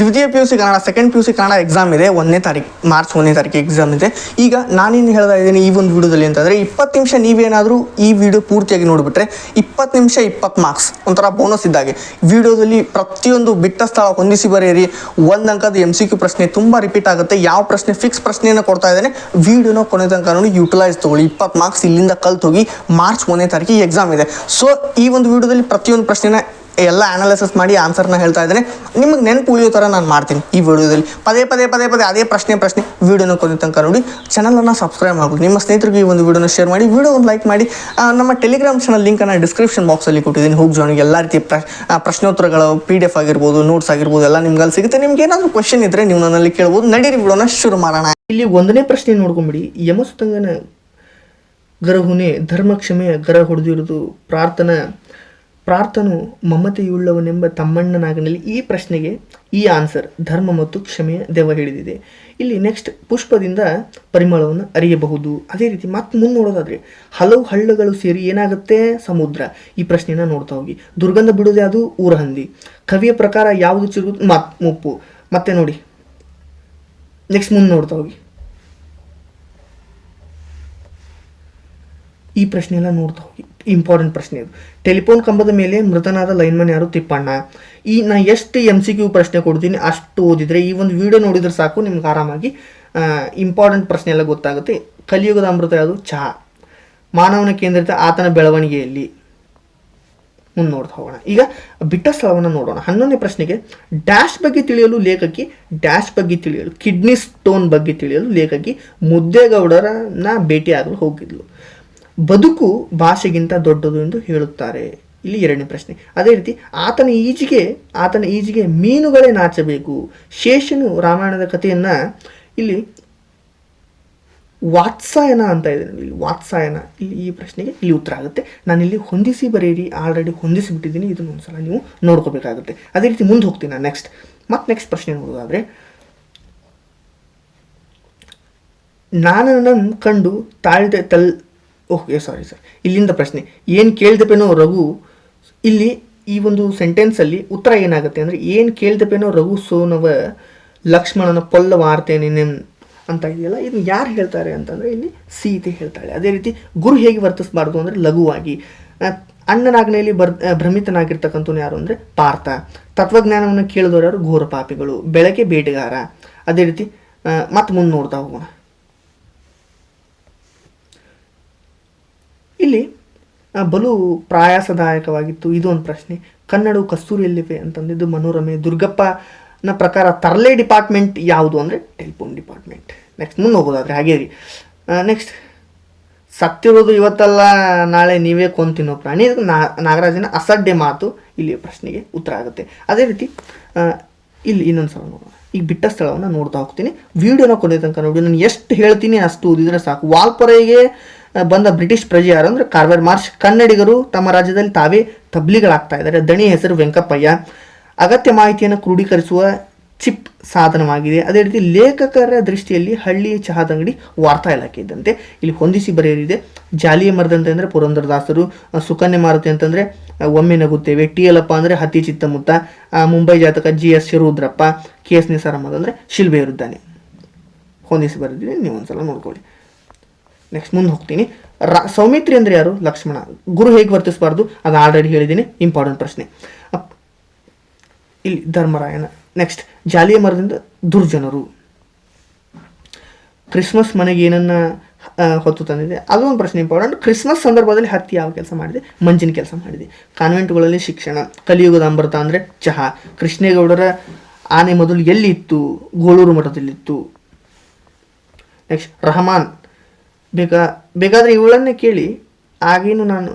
ದ್ವಿತೀಯ P U C Kannada second P U C Kannada exam ಇದೆ, ಒಂದನೇ ತಾರೀಕು ಮಾರ್ಚ್ ಒಂದನೇ ತಾರೀಕು ಎಕ್ಸಾಮ್ ಇದೆ. ಈಗ ನಾನೇನು ಹೇಳ್ತಾ ಇದ್ದೀನಿ ಈ ಒಂದು ವಿಡಿಯೋದಲ್ಲಿ ಅಂತಂದರೆ ಇಪ್ಪತ್ತು ನಿಮಿಷ ನೀವೇನಾದರೂ ಈ ವಿಡಿಯೋ ಪೂರ್ತಿಯಾಗಿ ನೋಡಿಬಿಟ್ರೆ ಇಪ್ಪತ್ತು ನಿಮಿಷ ಇಪ್ಪತ್ತು ಮಾರ್ಕ್ಸ್ ಒಂಥರ ಬೋನಸ್ ಇದ್ದಾಗೆ. ವಿಡಿಯೋದಲ್ಲಿ ಪ್ರತಿಯೊಂದು ಬಿಟ್ಟ ಸ್ಥಳ ಹೊಂದಿಸಿ ಬರೆಯಿರಿ, ಒಂದು ಅಂಕದ ಎಂ ಸಿ ಕ್ಯೂ ಪ್ರಶ್ನೆ ತುಂಬ ರಿಪೀಟ್ ಆಗುತ್ತೆ, ಯಾವ ಪ್ರಶ್ನೆ ಫಿಕ್ಸ್ ಪ್ರಶ್ನೆಯನ್ನು ಕೊಡ್ತಾ ಇದ್ದಾನೆ, ವಿಡಿಯೋನ ಕೊನೆ ತನಕ ನೋಡಿ ಯುಟಿಲೈಸ್ ತೊಗೊಳ್ಳಿ, ಇಪ್ಪತ್ತು ಮಾರ್ಕ್ಸ್ ಇಲ್ಲಿಂದ ಕಲ್ತು ಹೋಗಿ ಮಾರ್ಚ್ ಒಂದನೇ ತಾರೀಕಿಗೆ ಎಕ್ಸಾಮ್ ಇದೆ. ಸೊ ಈ ಒಂದು ವಿಡಿಯೋದಲ್ಲಿ ಪ್ರತಿಯೊಂದು ಪ್ರಶ್ನೆನ ಎಲ್ಲ ಅನಾಲಿಸಿಸ್ ಮಾಡಿ ಆನ್ಸರ್ನ ಹೇಳ್ತಾ ಇದ್ದೇನೆ. ನಿಮಗೆ ನೆನಪು ಉಳಿಯೋ ಥರ ನಾನು ಮಾಡ್ತೀನಿ ಈ ವಿಡಿಯೋದಲ್ಲಿ. ಪದೇ ಪದೇ ಪದೇ ಪದೇ ಅದೇ ಪ್ರಶ್ನೆ ಪ್ರಶ್ನೆ ವಿಡಿಯೋನ ಕೊನೆ ತನಕ ನೋಡಿ. ಚಾನಲನ್ನು ಸಬ್ಸ್ಕ್ರೈಬ್ ಮಾಡಿ ನಿಮ್ಮ ಸ್ನೇಹಿತರಿಗೆ ಈ ಒಂದು ವಿಡಿಯೋನ ಶೇರ್ ಮಾಡಿ. ವಿಡಿಯೋ ಒಂದು ಲೈಕ್ ಮಾಡಿ. ನಮ್ಮ ಟೆಲಿಗ್ರಾಮ್ ಚಾನಲ್ ಲಿಂಕನ್ನು ಡಿಸ್ಕ್ರಿಪ್ಷನ್ ಬಾಕ್ಸಲ್ಲಿ ಕೊಟ್ಟಿದ್ದೀನಿ. ಹೋಗಿ ಜೋನಿಗೆ ಎಲ್ಲ ರೀತಿ ಪ್ರಶ್ನೋತ್ತರಗಳು ಪಿ ಡಿ ಎಫ್ ಆಗಿರ್ಬೋದು ನೋಟ್ಸ್ ಆಗಿರ್ಬೋದು ಎಲ್ಲ ನಿಮ್ಗೆ ಅಲ್ಲಿ ಸಿಗುತ್ತೆ. ನಿಮ್ಗೆ ಏನಾದರೂ ಕ್ವಶನ್ ಇದ್ದರೆ ನೀವು ನನ್ನಲ್ಲಿ ಕೇಳ್ಬೋದು. ನಡೀರಿ ವಿಡಿಯೋನ ಶುರು ಮಾಡೋಣ. ಇಲ್ಲಿ ಒಂದನೇ ಪ್ರಶ್ನೆ ನೋಡ್ಕೊಂಬಿಡಿ. ಯಮಸುತಂಗನ ಗರಹುನೆ ಧರ್ಮಕ್ಷಮೆ ಗರ ಹೊಡೆದಿರೋದು ಪ್ರಾರ್ಥನಾ ಪ್ರಾರ್ಥನು ಮಮತೆಯುಳ್ಳವನೆಂಬ ತಮ್ಮಣ್ಣನಾಗನಲ್ಲಿ ಈ ಪ್ರಶ್ನೆಗೆ ಈ ಆನ್ಸರ್ ಧರ್ಮ ಮತ್ತು ಕ್ಷಮೆಯ ದೆವ ಹಿಡಿದಿದೆ ಇಲ್ಲಿ ನೆಕ್ಸ್ಟ್ ಪುಷ್ಪದಿಂದ ಪರಿಮಳವನ್ನು ಅರಿಯಬಹುದು. ಅದೇ ರೀತಿ ಮತ್ತೆ ಮುಂದೆ ನೋಡೋದಾದ್ರೆ, ಹಲವು ಹಳ್ಳಗಳು ಸೇರಿ ಏನಾಗುತ್ತೆ? ಸಮುದ್ರ. ಈ ಪ್ರಶ್ನೆನ ನೋಡ್ತಾ ಹೋಗಿ. ದುರ್ಗಂಧ ಬಿಡೋದು ಊರ ಹಂದಿ ಕವಿಯ ಪ್ರಕಾರ ಯಾವುದು ಚಿರು ಮತ್ ಮುಪ್ಪು ಮತ್ತೆ ನೋಡಿ. ನೆಕ್ಸ್ಟ್ ಮುಂದೆ ನೋಡ್ತಾ ಹೋಗಿ. ಈ ಪ್ರಶ್ನೆ ಎಲ್ಲ ನೋಡ್ತಾ ಹೋಗಿ. ಇಂಪಾರ್ಟೆಂಟ್ ಪ್ರಶ್ನೆ ಇದು. ಟೆಲಿಫೋನ್ ಕಂಬದ ಮೇಲೆ ಮೃತನಾದ ಲೈನ್ಮನ್ ಯಾರು? ತಿಪ್ಪಣ್ಣ. ಈ, ನಾ ಎಷ್ಟು ಎಂ ಸಿ ಕ್ಯೂ ಪ್ರಶ್ನೆ ಕೊಡ್ತೀನಿ, ಅಷ್ಟು ಓದಿದರೆ ಈ ಒಂದು ವಿಡಿಯೋ ನೋಡಿದ್ರೆ ಸಾಕು, ನಿಮ್ಗೆ ಆರಾಮಾಗಿ ಇಂಪಾರ್ಟೆಂಟ್ ಪ್ರಶ್ನೆ ಎಲ್ಲ ಗೊತ್ತಾಗುತ್ತೆ. ಕಲಿಯುಗದ ಅಮೃತ ಯಾವುದು? ಚಹಾ. ಮಾನವನ ಕೇಂದ್ರಿತ ಆತನ ಬೆಳವಣಿಗೆಯಲ್ಲಿ. ಮುಂದೆ ನೋಡ್ತಾ ಹೋಗೋಣ. ಈಗ ಬಿಟ್ಟ ಸ್ಥಳವನ್ನು ನೋಡೋಣ. ಹನ್ನೊಂದನೇ ಪ್ರಶ್ನೆಗೆ ಡ್ಯಾಶ್ ಬಗ್ಗೆ ತಿಳಿಯಲು ಲೇಖಕಿ ಡ್ಯಾಶ್ ಬಗ್ಗೆ ತಿಳಿಯಲು ಕಿಡ್ನಿ ಸ್ಟೋನ್ ಬಗ್ಗೆ ತಿಳಿಯಲು ಲೇಖಕಿ ಮುದ್ದೇಗೌಡರನ್ನ ಭೇಟಿಯಾಗಲು ಹೋಗಿದ್ಲು. ಬದುಕು ಭಾಷೆಗಿಂತ ದೊಡ್ಡದು ಎಂದು ಹೇಳುತ್ತಾರೆ. ಇಲ್ಲಿ ಎರಡನೇ ಪ್ರಶ್ನೆ. ಅದೇ ರೀತಿ, ಆತನ ಈಜಿಗೆ ಆತನ ಈಜಿಗೆ ಮೀನುಗಳೇ ನಾಚಬೇಕು. ಶೇಷನು ರಾಮಾಯಣದ ಕಥೆಯನ್ನ ಇಲ್ಲಿ ವಾತ್ಸಾಯನ ಅಂತ ಇದೆ. ಇಲ್ಲಿ ವಾತ್ಸಾಯನ, ಇಲ್ಲಿ ಈ ಪ್ರಶ್ನೆಗೆ ಇಲ್ಲಿ ಉತ್ತರ ಆಗುತ್ತೆ. ನಾನು ಇಲ್ಲಿ ಹೊಂದಿಸಿ ಬರೆಯಿರಿ, ಆಲ್ರೆಡಿ ಹೊಂದಿಸಿ ಬಿಟ್ಟಿದ್ದೀನಿ ಇದನ್ನು ಒಂದ್ಸಲ ನೀವು ನೋಡ್ಕೋಬೇಕಾಗುತ್ತೆ. ಅದೇ ರೀತಿ ಮುಂದೆ ಹೋಗ್ತೀನಿ ನಾನು ನೆಕ್ಸ್ಟ್ ಮತ್ತೆ ನೆಕ್ಸ್ಟ್ ಪ್ರಶ್ನೆ ನೋಡುವುದಾದ್ರೆ ನಾನು ನನ್ನ ಕಂಡು ತಾಳ್ದೆ ತಲ್ ಓಕೆ ಸಾರಿ ಸರ್ ಇಲ್ಲಿಂದ ಪ್ರಶ್ನೆ, ಏನು ಕೇಳ್ದಪ್ಪೇನೋ ರಘು, ಇಲ್ಲಿ ಈ ಒಂದು ಸೆಂಟೆನ್ಸಲ್ಲಿ ಉತ್ತರ ಏನಾಗುತ್ತೆ ಅಂದರೆ, ಏನು ಕೇಳ್ದಪ್ಪೇನೋ ರಘು ಸೋನವ ಲಕ್ಷ್ಮಣನ ಪೊಲ್ಲ ವಾರ್ತೇನೆ ಅಂತ ಇದೆಯಲ್ಲ, ಇದನ್ನು ಯಾರು ಹೇಳ್ತಾರೆ ಅಂತಂದರೆ, ಇಲ್ಲಿ ಸೀತೆ ಹೇಳ್ತಾಳೆ. ಅದೇ ರೀತಿ ಗುರು ಹೇಗೆ ವರ್ತಿಸಬಾರ್ದು ಅಂದರೆ, ಲಘುವಾಗಿ. ಅಣ್ಣನಾಗ್ನೆಯಲ್ಲಿ ಬರ್ ಭ್ರಮಿತನಾಗಿರ್ತಕ್ಕಂಥವ್ನು ಯಾರು ಅಂದರೆ, ಪಾರ್ಥ. ತತ್ವಜ್ಞಾನವನ್ನು ಕೇಳಿದವರು ಯಾರು? ಘೋರ ಪಾಪಿಗಳು. ಬೆಳಗ್ಗೆ ಬೇಟೆಗಾರ. ಅದೇ ರೀತಿ ಮತ್ತೆ ಮುಂದೆ ನೋಡ್ತಾ ಹೋಗೋಣ. ಇಲ್ಲಿ ಬಲು ಪ್ರಾಯಾಸದಾಯಕವಾಗಿತ್ತು. ಇದು ಒಂದು ಪ್ರಶ್ನೆ. ಕನ್ನಡವು ಕಸ್ತೂರಿ ಎಲ್ಲಿವೆ ಅಂತಂದಿದ್ದು ಮನೋರಮೆ. ದುರ್ಗಪ್ಪನ ಪ್ರಕಾರ ತರಲೆ ಡಿಪಾರ್ಟ್ಮೆಂಟ್ ಯಾವುದು ಅಂದರೆ ಟೆಲಿಫೋನ್ ಡಿಪಾರ್ಟ್ಮೆಂಟ್. ನೆಕ್ಸ್ಟ್ ಮುಂದೆ ಹೋಗೋದಾದ್ರೆ, ಹಾಗೇ ರೀ ನೆಕ್ಸ್ಟ್ ಸತ್ತಿರೋದು ಇವತ್ತಲ್ಲ, ನಾಳೆ ನೀವೇ ಕೊಂತಿನೋ ಪ್ರಾಣಿ. ನಾಗರಾಜನ ಅಸಡ್ಡೆ ಮಾತು ಇಲ್ಲಿ ಪ್ರಶ್ನೆಗೆ ಉತ್ತರ ಆಗುತ್ತೆ. ಅದೇ ರೀತಿ ಇಲ್ಲಿ ಇನ್ನೊಂದು ಸಲ ನೋಡೋಣ. ಈಗ ಬಿಟ್ಟ ಸ್ಥಳವನ್ನು ನೋಡ್ತಾ ಹೋಗ್ತೀನಿ. ವಿಡಿಯೋನ ಕೊನೆ ತನಕ ನೋಡಿ. ನಾನು ಎಷ್ಟು ಹೇಳ್ತೀನಿ ಅಷ್ಟು ಓದಿದ್ರೆ ಸಾಕು. ವಾಲ್ಪೊರೆಗೆ ಬಂದ ಬ್ರಿಟಿಷ್ ಪ್ರಜೆ ಯಾರು ಅಂದರೆ ಕಾರ್ವೆರ್ ಮಾರ್ಚ್ ಕನ್ನಡಿಗರು ತಮ್ಮ ರಾಜ್ಯದಲ್ಲಿ ತಾವೇ ತಬ್ಲಿಗಳಾಗ್ತಾ ಇದ್ದಾರೆ. ದಣಿ ಹೆಸರು ವೆಂಕಪ್ಪಯ್ಯ. ಅಗತ್ಯ ಮಾಹಿತಿಯನ್ನು ಕ್ರೋಢೀಕರಿಸುವ ಚಿಪ್ ಸಾಧನವಾಗಿದೆ. ಅದೇ ರೀತಿ ಲೇಖಕರ ದೃಷ್ಟಿಯಲ್ಲಿ ಹಳ್ಳಿ ಚಹಾದ ಅಂಗಡಿ ವಾರ್ತಾ ಇಲಾಖೆ ಇದ್ದಂತೆ. ಇಲ್ಲಿ ಹೊಂದಿಸಿ ಬರೆಯಲಿದೆ, ಜಾಲಿಯ ಮರದಂತೆ ಅಂದರೆ ಪುರಂದರದಾಸರು ಸುಕನ್ಯ ಮಾರುತಿ ಅಂತಂದರೆ ಒಮ್ಮೆ ನಗುತ್ತೇವೆ. ಟಿ ಎಲಪ್ಪ ಅಂದರೆ ಹತ್ತಿ ಚಿತ್ತಮುತ್ತ ಮುಂಬೈ ಜಾತಕ G S Shivarudrappa, K S Nisar ಅಂದರೆ ಶಿಲ್ಬೆ ಇರುತ್ತಾನೆ ಹೊಂದಿಸಿ ಬರೆದಿದೆ ನೀವು ಒಂದ್ಸಲ ನೋಡ್ಕೊಳ್ಳಿ. ನೆಕ್ಸ್ಟ್ ಮುಂದೆ ಹೋಗ್ತೀನಿ. ರಾ, ಸೌಮಿತ್ರಿ ಅಂದರೆ ಯಾರು? ಲಕ್ಷ್ಮಣ. ಗುರು ಹೇಗೆ ವರ್ತಿಸಬಾರ್ದು? ಅದು ಆಲ್ರೆಡಿ ಹೇಳಿದ್ದೀನಿ ಇಂಪಾರ್ಟೆಂಟ್ ಪ್ರಶ್ನೆ. ಇಲ್ಲಿ ಧರ್ಮರಾಯನ. ನೆಕ್ಸ್ಟ್ ಜಾಲಿಯ ಮರದಿಂದ ದುರ್ಜನರು. ಕ್ರಿಸ್ಮಸ್ ಮನೆಗೆ ಏನನ್ನ ಹೊತ್ತು ತಂದಿದೆ. ಅದು ಒಂದು ಪ್ರಶ್ನೆ ಇಂಪಾರ್ಟೆಂಟ್ ಕ್ರಿಸ್ಮಸ್ ಸಂದರ್ಭದಲ್ಲಿ ಹತ್ತಿ ಯಾವ ಕೆಲಸ ಮಾಡಿದೆ? ಮಂಜಿನ ಕೆಲಸ ಮಾಡಿದೆ. ಕಾನ್ವೆಂಟ್ಗಳಲ್ಲಿ ಶಿಕ್ಷಣ. ಕಲಿಯುಗದ ಅಮೃತ ಅಂದರೆ ಚಹಾ. ಕೃಷ್ಣೇಗೌಡರ ಆನೆ ಮೊದಲು ಎಲ್ಲಿತ್ತು? ಗೋಳೂರು ಮಠದಲ್ಲಿತ್ತು. ನೆಕ್ಸ್ಟ್ ರಹಮಾನ್. ಬೇಕಾ ಬೇಕಾದರೆ ಇವಳನ್ನೇ ಕೇಳಿ ಆಗೇನು ನಾನು,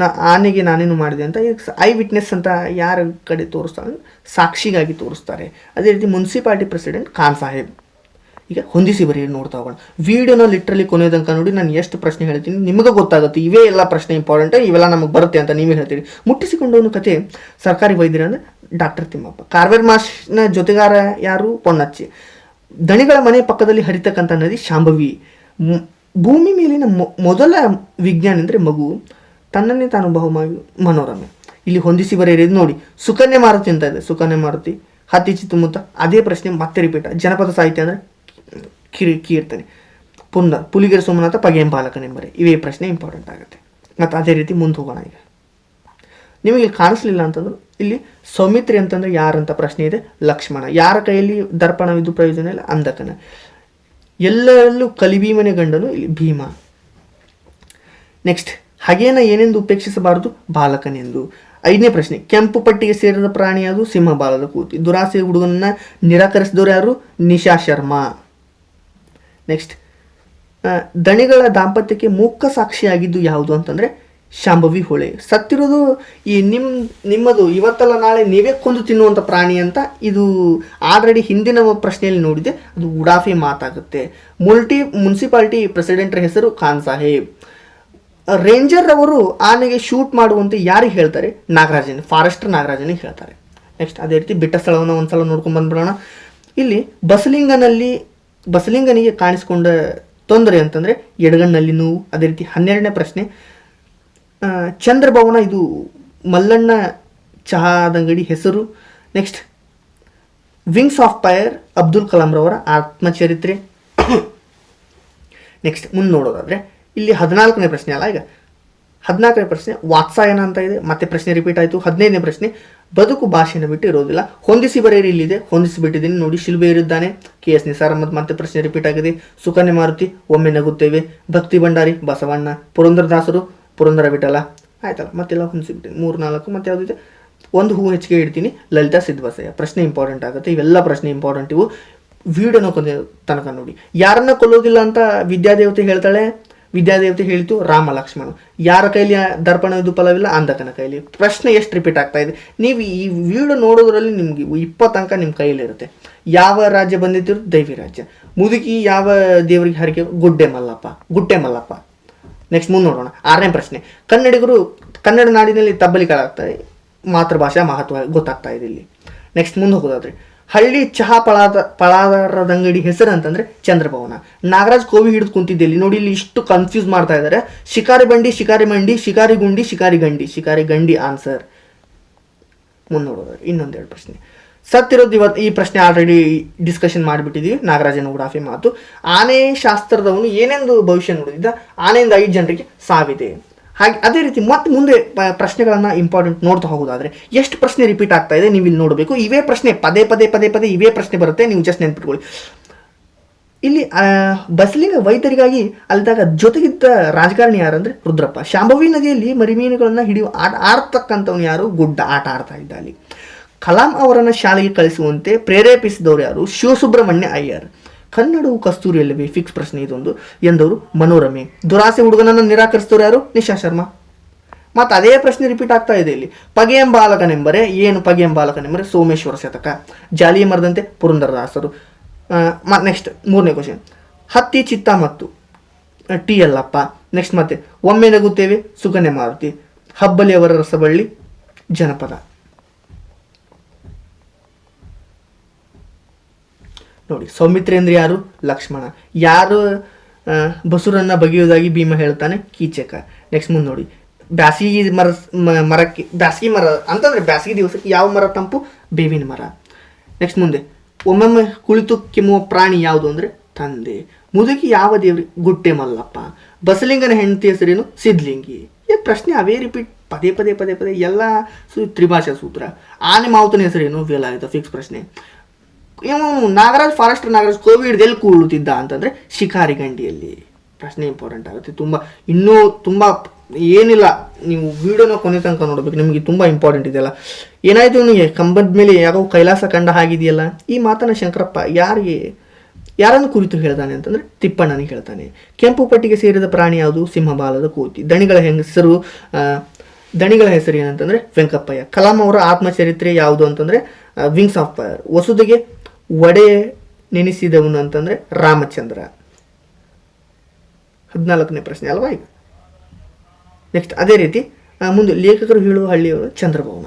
ನಾ, ಆನೆಗೆ ನಾನೇನು ಮಾಡಿದೆ ಅಂತ ಈಗ ಐ ವಿಟ್ನೆಸ್ ಅಂತ ಯಾರ ಕಡೆ ತೋರಿಸ್ತಾರೆ ಸಾಕ್ಷಿಗಾಗಿ ತೋರಿಸ್ತಾರೆ. ಅದೇ ರೀತಿ ಮುನ್ಸಿಪಾಲ್ಟಿ ಪ್ರೆಸಿಡೆಂಟ್ ಖಾನ್ ಸಾಹೇಬ್. ಈಗ ಹೊಂದಿಸಿ ಬರೀ ನೋಡ್ತಾ ಹೋಗೋಣ. ವೀಡಿಯೋನ ಲಿಟ್ರಲಿ ಕೊನೆ ನೋಡಿ ನಾನು ಎಷ್ಟು ಪ್ರಶ್ನೆ ಹೇಳ್ತೀನಿ. ನಿಮಗೆ ಗೊತ್ತಾಗುತ್ತೆ, ಇವೇ ಎಲ್ಲ ಪ್ರಶ್ನೆ ಇಂಪಾರ್ಟೆಂಟ್ ಇವೆಲ್ಲ ನಮಗೆ ಬರುತ್ತೆ ಅಂತ ನೀವೇ ಹೇಳ್ತೀರಿ. ಮುಟ್ಟಿಸಿಕೊಂಡವನು ಕತೆ ಸರ್ಕಾರಿ ವೈದ್ಯರು ಅಂದರೆ ಡಾಕ್ಟರ್ ತಿಮ್ಮಪ್ಪ. ಕಾರ್ವೇರ್ ಮಾಸ್ನ ಜೊತೆಗಾರ ಯಾರು? ಪೊನ್ನಚ್ಚಿ. ದಣಿಗಳ ಮನೆ ಪಕ್ಕದಲ್ಲಿ ಹರಿತಕ್ಕಂಥ ನದಿ ಶಾಂಭವಿ. ಭೂಮಿ ಮೇಲಿನ ಮೊದಲ ವಿಜ್ಞಾನ ಅಂದರೆ ಮಗು. ತನ್ನನ್ನೇ ತಾನು ಬಹುಮಾಗಿ ಮನೋರಮೆ. ಇಲ್ಲಿ ಹೊಂದಿಸಿ ಬರೆಯಿರೋದು ನೋಡಿ, ಸುಕನ್ಯಾ ಮಾರುತಿ ಅಂತ ಇದೆ, ಸುಕನ್ಯಾ ಮಾರುತಿ. ಹತ್ತಿ ಚಿತ್ತಮುತ್ತ ಅದೇ ಪ್ರಶ್ನೆ ಮತ್ತೆ ರಿಪೀಟ್ ಜನಪದ ಸಾಹಿತ್ಯ ಅಂದರೆ ಕಿರಿ ಕೀರ್ತನೆ. ಪುಂದ, ಪುಲಿಗೆರೆ ಸೋಮನಾಥ ಪಗೆಂ ಬಾಲಕನೆಂಬರೆ ಇವೇ ಪ್ರಶ್ನೆ ಇಂಪಾರ್ಟೆಂಟ್ ಆಗುತ್ತೆ. ಮತ್ತು ಅದೇ ರೀತಿ ಮುಂದೆ ಹೋಗೋಣ ಈಗ. ನಿಮಗೆ ಕಾಣಿಸ್ಲಿಲ್ಲ ಅಂತಂದ್ರೆ, ಇಲ್ಲಿ ಸೌಮಿತ್ರಿ ಅಂತಂದ್ರೆ ಯಾರಂತ ಪ್ರಶ್ನೆ ಇದೆ, ಲಕ್ಷ್ಮಣ. ಯಾರ ಕೈಯಲ್ಲಿ ದರ್ಪಣವಿದ್ದು ಪ್ರಯೋಜನ ಇಲ್ಲ, ಅಂಧಕನ. ಎಲ್ಲರಲ್ಲೂ ಕಲಿಭೀಮನೆ ಗಂಡನು ಭೀಮ. ನೆಕ್ಸ್ಟ್ ಹಾಗೇನ ಏನೆಂದು ಉಪೇಕ್ಷಿಸಬಾರದು? ಬಾಲಕನೆಂದು. ಐದನೇ ಪ್ರಶ್ನೆ, ಕೆಂಪು ಪಟ್ಟಿಗೆ ಸೇರಿದ ಪ್ರಾಣಿ ಯಾವುದು? ಸಿಂಹ ಬಾಲದ ಕೂತಿ. ದುರಾಸೆ ಹುಡುಗನನ್ನ ನಿರಾಕರಿಸಿದವರು ಯಾರು? ನಿಶಾ ಶರ್ಮಾ. ನೆಕ್ಸ್ಟ್ ದಣಿಗಳ ದಾಂಪತ್ಯಕ್ಕೆ ಮೂಕ ಸಾಕ್ಷಿಯಾಗಿದ್ದು ಯಾವುದು ಅಂತಂದರೆ ಶಾಂಭವಿ ಹೊಳೆ. ಸತ್ತಿರೋದು ಈ ನಿಮ್ಮ ನಿಮ್ಮದು, ಇವತ್ತಲ್ಲ ನಾಳೆ ನೀವೇ ಕೊಂದು ತಿನ್ನುವಂಥ ಪ್ರಾಣಿ ಅಂತ ಇದು ಆಲ್ರೆಡಿ ಹಿಂದಿನ ಪ್ರಶ್ನೆಯಲ್ಲಿ ನೋಡಿದೆ. ಅದು ಉಡಾಫಿ ಮಾತಾಗುತ್ತೆ. ಮುಲ್ಟಿ, ಮುನ್ಸಿಪಾಲ್ಟಿ ಪ್ರೆಸಿಡೆಂಟ್ರ ಹೆಸರು ಖಾನ್ ಸಾಹೇಬ್. ರೇಂಜರ್ ಅವರು ಆನೆಗೆ ಶೂಟ್ ಮಾಡುವಂತೆ ಯಾರಿಗೆ ಹೇಳ್ತಾರೆ? ನಾಗರಾಜನ್, ಫಾರೆಸ್ಟರ್ ನಾಗರಾಜನಿಗೆ ಹೇಳ್ತಾರೆ. ನೆಕ್ಸ್ಟ್ ಅದೇ ರೀತಿ ಬಿಟ್ಟ ಸ್ಥಳವನ್ನು ಒಂದ್ಸಲ ನೋಡ್ಕೊಂಡು ಬಂದ್ಬಿಡೋಣ. ಇಲ್ಲಿ ಬಸಲಿಂಗನಲ್ಲಿ, ಬಸಲಿಂಗನಿಗೆ ಕಾಣಿಸಿಕೊಂಡ ತೊಂದರೆ ಅಂತಂದರೆ ಎಡಗಣ್ಣಲ್ಲಿ ನೋವು. ಅದೇ ರೀತಿ ಹನ್ನೆರಡನೇ ಪ್ರಶ್ನೆ. ಚಂದ್ರಭವನ ಇದು ಮಲ್ಲಣ್ಣ ಚಹಾದಂಗಡಿ ಹೆಸರು. Next wings of fire Abdul ಕಲಾಂರವರ ಆತ್ಮಚರಿತ್ರೆ. ನೆಕ್ಸ್ಟ್ ಮುಂದೆ ನೋಡೋದಾದ್ರೆ, ಇಲ್ಲಿ ಹದಿನಾಲ್ಕನೇ ಪ್ರಶ್ನೆ ಅಲ್ಲ, ಈಗ ಹದಿನಾಲ್ಕನೇ ಪ್ರಶ್ನೆ ವಾತ್ಸಾಯನ ಅಂತ ಇದೆ, ಮತ್ತೆ ಪ್ರಶ್ನೆ ರಿಪೀಟ್ ಆಯಿತು. ಹದಿನೈದನೇ ಪ್ರಶ್ನೆ, ಬದುಕು ಭಾಷೆಯನ್ನು ಬಿಟ್ಟು ಇರೋದಿಲ್ಲ. ಹೊಂದಿಸಿ ಬರೆಯಿರಿ, ಇಲ್ಲಿದೆ. ಹೊಂದಿಸಿಬಿಟ್ಟಿದ್ದೀನಿ ನೋಡಿ, ಶಿಲ್ಬೆ ಇರಿದ್ದಾನೆ ಕೆ ಎಸ್ ನಿಸಾರ್ ಅಹಮದ್ ಮತ್ತೆ ಪ್ರಶ್ನೆ ರಿಪೀಟ್ ಆಗಿದೆ. ಸುಕನ್ಯ ಮಾರುತಿ, ಒಮ್ಮೆ ನಗುತ್ತೇವೆ. ಭಕ್ತಿ ಭಂಡಾರಿ, ಬಸವಣ್ಣ, ಪುರಂದರದಾಸರು. ಪುರಂದರ ಬಿಟ್ಟಲ್ಲ? ಆಯ್ತಲ್ಲ, ಮತ್ತೆಲ್ಲ ಹೊಂದಿಸಿ ಬಿಟ್ಟಿದ್ದೀನಿ ಮೂರು, ನಾಲ್ಕು, ಮತ್ತೆ ಯಾವುದಿದೆ ಒಂದು ಹೂ ಹೆಚ್ಚಿಗೆ ಇಡ್ತೀನಿ. ಲಲಿತಾ ಸಿದ್ಧಬಸಯ್ಯ, ಪ್ರಶ್ನೆ ಇಂಪಾರ್ಟೆಂಟ್ ಆಗುತ್ತೆ. ಇವೆಲ್ಲ ಪ್ರಶ್ನೆ ಇಂಪಾರ್ಟೆಂಟ್ ಇವು ವಿಡಿಯೋನ ಕೊಂದ ತನಕ ನೋಡಿ. ಯಾರನ್ನ ಕೊಲ್ಲೋದಿಲ್ಲ ಅಂತ ವಿದ್ಯಾದೇವತೆ ಹೇಳ್ತಾಳೆ? ವಿದ್ಯಾದೇವತೆ ಹೇಳಿತು ರಾಮ ಲಕ್ಷ್ಮಣ ಯಾರ ಕೈಲಿ ದರ್ಪಣ ಇದು ಫಲವಿಲ್ಲ? ಅಂಧಕನ ಕೈಲಿ. ಪ್ರಶ್ನೆ ಎಷ್ಟು ರಿಪೀಟ್ ಆಗ್ತಾ ಇದೆ? ನೀವು ಈ ವಿಡಿಯೋ ನೋಡೋದ್ರಲ್ಲಿ ನಿಮ್ಗೆ ಇಪ್ಪತ್ತು ಅಂಕ ನಿಮ್ಮ ಕೈಲಿರುತ್ತೆ ಯಾವ ರಾಜ್ಯ ಬಂದಿದ್ದರು ದೈವಿ ರಾಜ್ಯ. ಮುದುಕಿ ಯಾವ ದೇವರಿಗೆ ಹರಿಕೆ? ಗುಡ್ಡೆ ಮಲ್ಲಪ್ಪ. ಗುಡ್ಡೆ ಮಲ್ಲಪ್ಪ. ನೆಕ್ಸ್ಟ್ ಮುಂದೆ ನೋಡೋಣ. ಆರನೇ ಪ್ರಶ್ನೆ. ಕನ್ನಡಿಗರು ಕನ್ನಡ ನಾಡಿನಲ್ಲಿ ತಬ್ಬಲಿಗಳಾಗ್ತಾರೆ ಮಾತೃಭಾಷಾ ಮಹತ್ವ ಗೊತ್ತಾಗ್ತಾ ಇದೆ ಇಲ್ಲಿ. ನೆಕ್ಸ್ಟ್ ಮುಂದೆ ಹೋಗೋದಾದ್ರೆ. ಹಳ್ಳಿ ಚಹಾ ಪಳಾದ ಪಳಾದಾರದ ಅಂಗಡಿ ಹೆಸರು ಅಂತಂದ್ರೆ ಚಂದ್ರಭವನ. ನಾಗರಾಜ್ ಕೋವಿ ಹಿಡಿದು ಕುಂತಿದ್ದೆ ಇಲ್ಲಿ. ನೋಡಿ ಇಲ್ಲಿ ಇಷ್ಟು ಕನ್ಫ್ಯೂಸ್ ಮಾಡ್ತಾ ಇದ್ದಾರೆ ಶಿಕಾರಿ ಬಂಡಿ, ಶಿಕಾರಿ ಮಂಡಿ, ಶಿಕಾರಿ ಗುಂಡಿ, ಶಿಕಾರಿ ಗಂಡಿ. ಶಿಕಾರಿ ಗಂಡಿ ಆನ್ಸರ್ ಮುಂದೆ ನೋಡೋದಾದ್ರೆ. ಇನ್ನೊಂದೆರಡು ಪ್ರಶ್ನೆ. ಸತ್ತಿರೋದು ಇವತ್ತು ಈ ಪ್ರಶ್ನೆ ಆಲ್ರೆಡಿ ಡಿಸ್ಕಷನ್ ಮಾಡಿಬಿಟ್ಟಿದ್ದೀವಿ ನಾಗರಾಜನ ಉಡಾಫೆ ಮಾತು. ಆನೆ ಶಾಸ್ತ್ರದವನು ಏನೆಂದು ಭವಿಷ್ಯ ನುಡಿದಿದ್ದ ಆನೆಯಿಂದ ಐದು ಜನರಿಗೆ ಸಾವಿದೆ. ಹಾಗೆ ಅದೇ ರೀತಿ ಮತ್ತೆ ಮುಂದೆ ಪ್ರಶ್ನೆಗಳನ್ನು ಇಂಪಾರ್ಟೆಂಟ್ ನೋಡ್ತಾ ಹೋಗೋದಾದ್ರೆ ಎಷ್ಟು ಪ್ರಶ್ನೆ ರಿಪೀಟ್ ಆಗ್ತಾ ಇದೆ ನೀವು ಇಲ್ಲಿ ನೋಡಬೇಕು. ಇವೇ ಪ್ರಶ್ನೆ ಪದೇ ಪದೇ ಪದೇ ಪದೇ ಇವೇ ಪ್ರಶ್ನೆ ಬರುತ್ತೆ. ನೀವು ಜಸ್ಟ್ ನೆನ್ಪಿಟ್ಕೊಳ್ಳಿ. ಇಲ್ಲಿ ಬಸಲಿಂಗ ವೈದ್ಯರಿಗಾಗಿ ಅಲ್ದಾಗ ಜೊತೆಗಿದ್ದ ರಾಜಕಾರಣಿ ಯಾರಂದ್ರೆ ರುದ್ರಪ್ಪ. ಶಾಂಭವಿ ನದಿಯಲ್ಲಿ ಮರಿಮೀನುಗಳನ್ನು ಹಿಡಿಯುವ ಆಟ ಆಡ್ತಕ್ಕಂಥವ್ನು ಯಾರು? ಗುಡ್ಡ ಆಟ ಆಡ್ತಾ ಇದ್ದ ಅಲ್ಲಿ. ಕಲಾಂ ಅವರನ್ನು ಶಾಲೆಗೆ ಕಳಿಸುವಂತೆ ಪ್ರೇರೇಪಿಸಿದವರು ಯಾರು? ಶಿವಸುಬ್ರಹ್ಮಣ್ಯ ಅಯ್ಯರ್. ಕನ್ನಡವು ಕಸ್ತೂರಿಯಲ್ಲವೇ? ಫಿಕ್ಸ್ ಪ್ರಶ್ನೆ ಇದೊಂದು. ಎಂದವರು? ಮನೋರಮೆ. ದುರಾಸೆ ಹುಡುಗನನ್ನು ನಿರಾಕರಿಸಿದವರು ಯಾರು? ನಿಶಾ ಶರ್ಮಾ. ಮತ್ತು ಅದೇ ಪ್ರಶ್ನೆ ರಿಪೀಟ್ ಆಗ್ತಾ ಇದೆ ಇಲ್ಲಿ. ಪಗೆಯಂ ಬಾಲಕನೆಂಬರೆ ಏನು ಪಗೆಯಂ ಬಾಲಕನೆಂಬರೆ ಸೋಮೇಶ್ವರ ಶತಕ. ಜಾಲಿಯ ಮರದಂತೆ ಪುರಂದರದಾಸರು. ಮತ್ತು ನೆಕ್ಸ್ಟ್ ಮೂರನೇ ಕ್ವಶನ್ ಹತ್ತಿ, ಚಿತ್ತ ಮತ್ತು ಟಿ ಯಲ್ಲಪ್ಪ. ನೆಕ್ಸ್ಟ್ ಮತ್ತೆ, ಒಮ್ಮೆ ನಗುತ್ತೇವೆ ಸುಕನ್ಯಾ ಮಾರುತಿ. ಹಬ್ಬಲಿಯವರ ರಸಬಳ್ಳಿ, ಜನಪದ. ನೋಡಿ ಸೌಮಿತ್ರೇಂದ್ರ ಯಾರು? ಲಕ್ಷ್ಮಣ. ಯಾರು ಬಸುರನ್ನ ಬಗೆಯುವುದಾಗಿ ಭೀಮ ಹೇಳ್ತಾನೆ? ಕೀಚಕ. ನೆಕ್ಸ್ಟ್ ಮುಂದೆ ನೋಡಿ. ಬ್ಯಾಸಗಿ ಮರ ಮರಕ್ಕೆ, ಬ್ಯಾಸಗಿ ಮರ, ಅಂತಂದ್ರೆ ಬ್ಯಾಸಗಿ ದಿವಸಕ್ಕೆ ಯಾವ ಮರ ತಂಪು? ಬೇವಿನ ಮರ. ನೆಕ್ಸ್ಟ್ ಮುಂದೆ. ಒಮ್ಮೊಮ್ಮೆ ಕುಳಿತು ಕೆಮ್ಮುವ ಪ್ರಾಣಿ ಯಾವುದು ಅಂದ್ರೆ? ತಂದೆ. ಮುದುಕಿ ಯಾವ ದೇವ್ರಿ? ಗುಟ್ಟೆ ಮಲ್ಲಪ್ಪ. ಬಸಲಿಂಗನ ಹೆಂಡತಿ ಹೆಸರೇನು? ಸಿದ್ಲಿಂಗಿ ಈ ಪ್ರಶ್ನೆ ಅವೇ ರಿಪೀಟ್, ಪದೇ ಪದೇ ಪದೇ ಪದೇ, ಎಲ್ಲ ತ್ರಿಭಾಷಾ ಸೂತ್ರ. ಆನೆ ಮಾವುತನ ಹೆಸರೇನು? ವೇಲಾಯುಧ. ಫಿಕ್ಸ್ ಪ್ರಶ್ನೆ. ಇವನು ನಾಗರಾಜ್ ಫಾರೆಸ್ಟ್ ನಾಗರಾಜ್ ಕೋವಿಡ್ ಎಲ್ಲಿ ಕೂಳುತ್ತಿದ್ದ ಅಂತಂದ್ರೆ ಶಿಕಾರಿ ಗಂಡಿಯಲ್ಲಿ. ಪ್ರಶ್ನೆ ಇಂಪಾರ್ಟೆಂಟ್ ಆಗುತ್ತೆ. ತುಂಬ, ಇನ್ನೂ ತುಂಬ ಏನಿಲ್ಲ, ನೀವು ವಿಡಿಯೋನ ಕೊನೆ ತನಕ ನೋಡಬೇಕು, ನಿಮಗೆ ತುಂಬ ಇಂಪಾರ್ಟೆಂಟ್ ಇದೆಯಲ್ಲ. ಏನಾಯ್ತು ನಿಮಗೆ ಕಂಬದ ಮೇಲೆ ಯಾರೋ ಕೈಲಾಸ ಕಂಡ ಹಾಗಿದೆಯಲ್ಲ? ಈ ಮಾತನ್ನ ಶಂಕರಪ್ಪ ಯಾರಿಗೆ, ಯಾರನ್ನು ಕುರಿತು ಹೇಳ್ತಾನೆ ಅಂತಂದ್ರೆ ತಿಪ್ಪಣ್ಣನಿಗೆ ಹೇಳ್ತಾನೆ. ಕೆಂಪು ಪಟ್ಟಿಗೆ ಸೇರಿದ ಪ್ರಾಣಿ ಯಾವುದು? ಸಿಂಹಬಾಲದ ಕೋತಿ. ದಣಿಗಳ ಹೆಸರು ದಣಿಗಳ ಹೆಸರು ಏನಂತಂದ್ರೆ ವೆಂಕಪ್ಪಯ್ಯ. ಕಲಾಂ ಅವರ ಆತ್ಮಚರಿತ್ರೆ ಯಾವುದು ಅಂತಂದ್ರೆ ವಿಂಗ್ಸ್ ಆಫ್ ಫೈರ್ ವಸುದಿಗೆ ಒಡೆ ನೆನೆಸಿದವನು ಅಂತಂದರೆ ರಾಮಚಂದ್ರ. ಹದಿನಾಲ್ಕನೇ ಪ್ರಶ್ನೆ ಅಲ್ವಾ ಈಗ ನೆಕ್ಸ್ಟ್ ಅದೇ ರೀತಿ ಮುಂದೆ ಲೇಖಕರು ಹೇಳುವ ಹಳ್ಳಿಯವರು ಚಂದ್ರಭವನ.